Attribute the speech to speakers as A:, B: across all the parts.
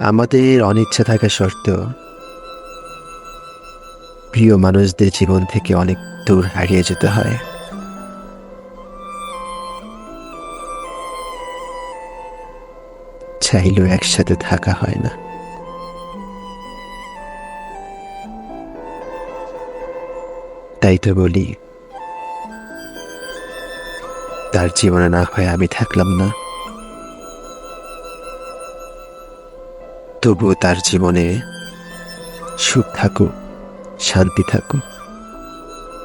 A: আমাদের অনিচ্ছা থাকা সত্ত্বেও প্রিয় মানুষদের জীবন থেকে অনেক দূর হারিয়ে যেতে হয়। চাইলেও একসাথে থাকা হয় না। তাই তো বলি, তার জীবনে না হয় আমি থাকলাম না। তবুও তার জীবনে সুখ থাকুক, শান্তি থাকুক,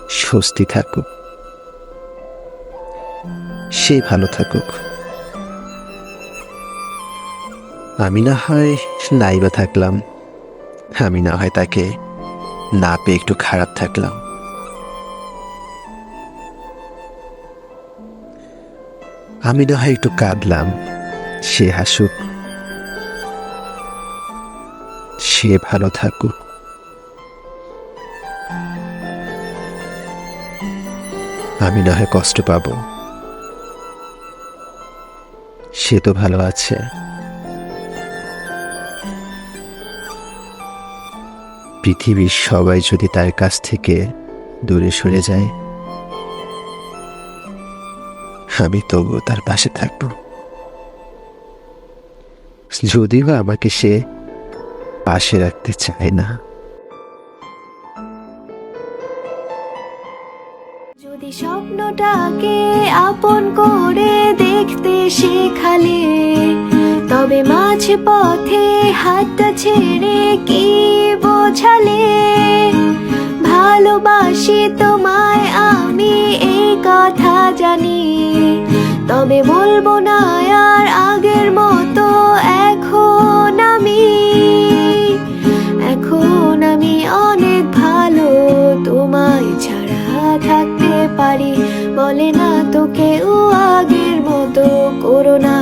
A: স্বস্তি থাকুক। সে ভালো থাকুক। আমি না হয় নাইবা থাকলাম। আমি না হয় তাকে না পেয়ে একটু খারাপ থাকলাম। আমি না হয় একটু কাঁদলাম। সে হাসুক। সে ভালো থাকুক। আমি না হয় কষ্ট পাব। সে তো ভালো আছে। পৃথিবীর সবাই যদি তার কাছ থেকে দূরে সরে যায়, আমি তবুও তার পাশে থাকব। যদিও আমাকে সে পাশে রাখতে চায় না।
B: যদি স্বপ্নটাকে আপন করে দেখতে শেখালে, তবে মাঝ পথে হাতটা ছেড়ে কি বোঝালে? ভালোবাসি তোমায়, আমি এই কথা জানি, তবে বলব না, আর আগের মতো এখন আমি ছাড়া থাকতে পারি। বলে না তোকে ও আগের মতো করোনা